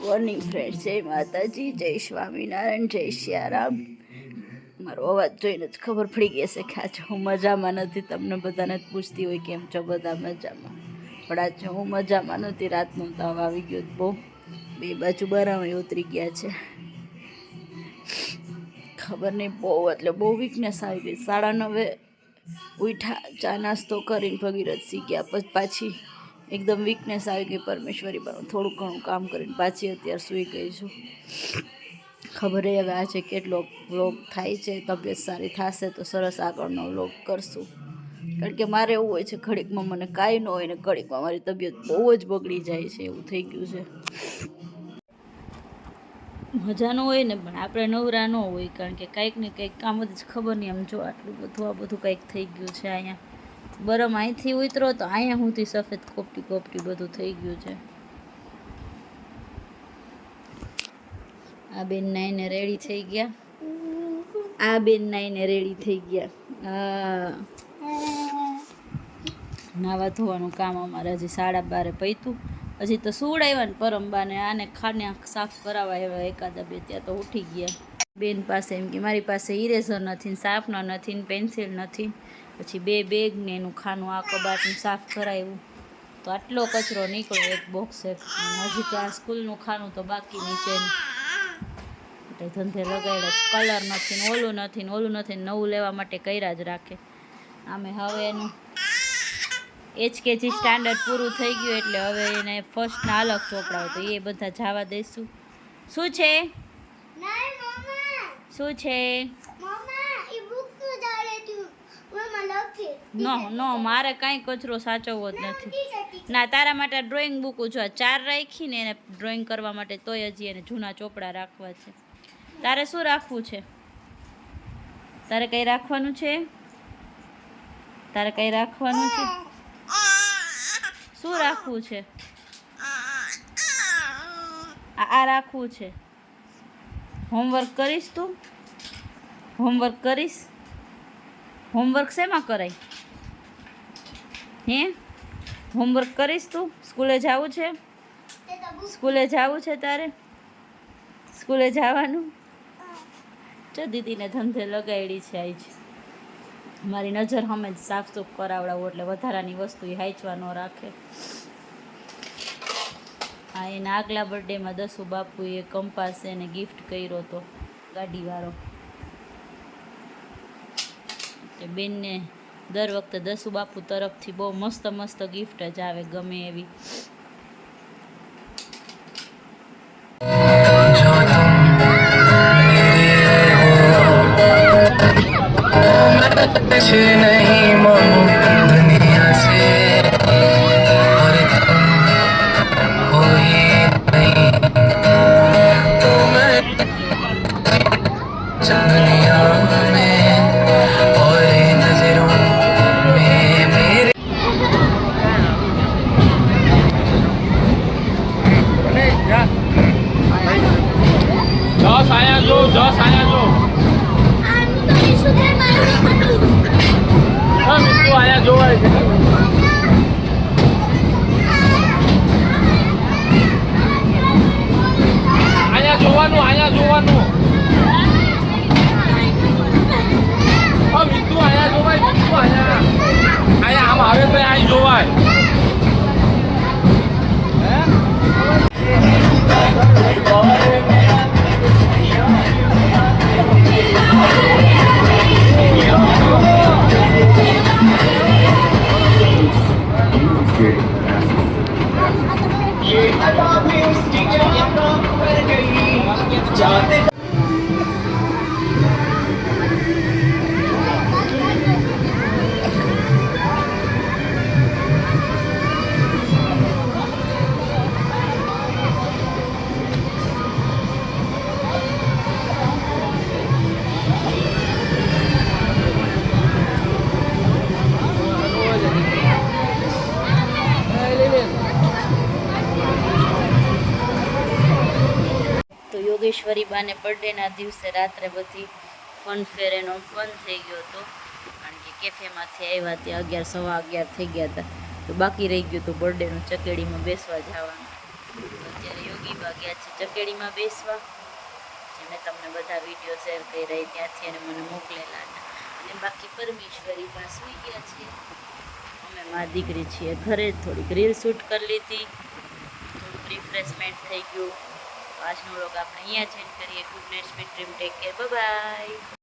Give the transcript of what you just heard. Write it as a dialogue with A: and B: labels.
A: Morning friend જય માતાજી, જય સ્વામિનારાયણ, જય સિયારામ મારો અવાજ જોઈને જ ખબર પડી ગઈ હશે કે આજે હું મજામાં નથી. તમને બધાને જ પૂછતી હોય કેમ છો બધા મજામાં. પણ આજે હું મજામાં નથી, રાતનો તાવ આવી ગયો બહુ. બે બાજુ બરામાં ઉતરી ગયા છે. ખબર નહીં બહુ, એટલે બહુ વીકનેસ આવી ગઈ. સાડા નવે ઉઠા ચા નાસ્તો કરીને ભગીરથ ગયા પછી પાછી એકદમ વીકનેસ આવી ગઈ પરમેશ્વરી પણ થોડું ઘણું કામ કરીને પાછી અત્યારે સૂઈ ગઈ છું. ખબર એ હવે છે કેટલો વ્લોગ થાય છે, તબિયત સારી થશે તો સરસ આગળનો વ્લોગ કરશું. કારણ કે મારે એવું હોય છે, ઘડીકમાં મને કાંઈ ન હોય ને ઘડીકમાં મારી તબિયત બહુ જ બગડી જાય છે, એવું થઈ ગયું છે. મજાનો હોય ને, પણ આપણે નવરા ન હોય, કારણ કે કંઈક ને કંઈક કામ જ ખબર નહીં, આમ જો આટલું બધું, આ બધું કંઈક થઈ ગયું છે અહીંયા. બરમ અહીંથી ઉતરો તો અહીંયા સુધી સફેદ કોપટી કોપટી બધું થઈ ગયું છે. આ બેન નાઈને રેડી થઈ ગયા. આ બેન નાઈને રેડી થઈ ગયા. નાવા ધોવાનું કામ અમારે હજી સાડા બારે પૈતું. હજી તો સુવડાવ્યા ને પરમબાને, આને ખાને સાફ કરાવવા આવ્યા એકાદા બે, ત્યાં તો ઉઠી ગયા. બેન પાસે એમ કે મારી પાસે ઇરેઝર નથી ને નથી પેન્સિલ નથી. પછી બે બેગ ને એનું ખાનું આ કબાટનું સાફ કરાવ્યું તો આટલો કચરો નીકળ્યો એક બોક્સ એક હજી તો આ સ્કૂલનું ખાનું તો બાકી નીચે એટલે ધંધે લગાડ્યા કલર નથી ને ઓલું નથી ને ઓલું નથી ને નવું લેવા માટે કર્યા જ રાખે. આમે હવે એનું એચકેજી સ્ટાન્ડર્ડ પૂરું થઈ ગયું એટલે હવે એને ફર્સ્ટના અલગ ચોપડા તો એ બધા જવા દઈશું શું છે? શું છે
B: મમ્મા એ બુકનું જાડે તું મમ્મા લખી
A: નો નો મારે કાંઈ કચરો સાચવવો જ નથી. ના તારા માટે ડ્રોઈંગ બુક જો ચાર રાખીને એને ડ્રોઈંગ કરવા માટે તોય હજી એને જૂના ચોપડા રાખવા છે. તારે શું રાખવું છે? તારે કંઈ રાખવાનું છે? તારે કંઈ રાખવાનું છે? શું રાખવું છે? આ રાખવું છે. હોમવર્ક કરીશ તું? હોમવર્ક કરીશ? હોમવર્ક શેમાં કરાય? હે? હોમવર્ક કરીશ તું? સ્કૂલે જવું છે? સ્કૂલે જવું છે તારે? સ્કૂલે જવાનું? જો દીદીને ધંધે લગાડી છે આજ મારી નજર હમે જ સાફ સૂફ કરાવડાવું એટલે વધારાની વસ્તુ એ હાંચવા ન રાખે. હા એના આગલા બર્થડેમાં દસુ બાપુએ કંપાસ એને ગિફ્ટ કર્યો હતો ગાડીવાળો. એટલે બેનને દર વખતે દસુ બાપુ તરફથી બહુ મસ્ત મસ્ત ગિફ્ટ જ આવે ગમે એવી.
C: कुछ
D: દસ આયા જો દસ આયા જો મિત્રો આયા જોવાય છે.
A: યોગેશ્વરી બાને બર્થડેના દિવસે રાત્રે બધી ફન ફેર એનો બંધ થઈ ગયો હતો. કારણ કે કેફેમાંથી આવ્યા ત્યાં અગિયાર, સવા અગિયાર થઈ ગયા હતા. તો બાકી રહી ગયું હતું બર્થડેનું ચકેડીમાં બેસવા જવાનું. અત્યારે યોગી બા ગયા છે ચકેડીમાં બેસવા. જે મેં તમને બધા વીડિયો શેર કર્યા ત્યાંથી એને મને મોકલેલા હતા. અને બાકી પરમેશ્વરી પાસે સુઈ ગયા છે. અમે મા દીકરી છીએ ઘરે થોડીક રીલ શૂટ કરી લીધી. થોડુંક રિફ્રેશમેન્ટ થઈ ગયું. આજનો રોગ આપણે અહીંયા જ એન્ડ કરીએ. Good night sweet dream take care bye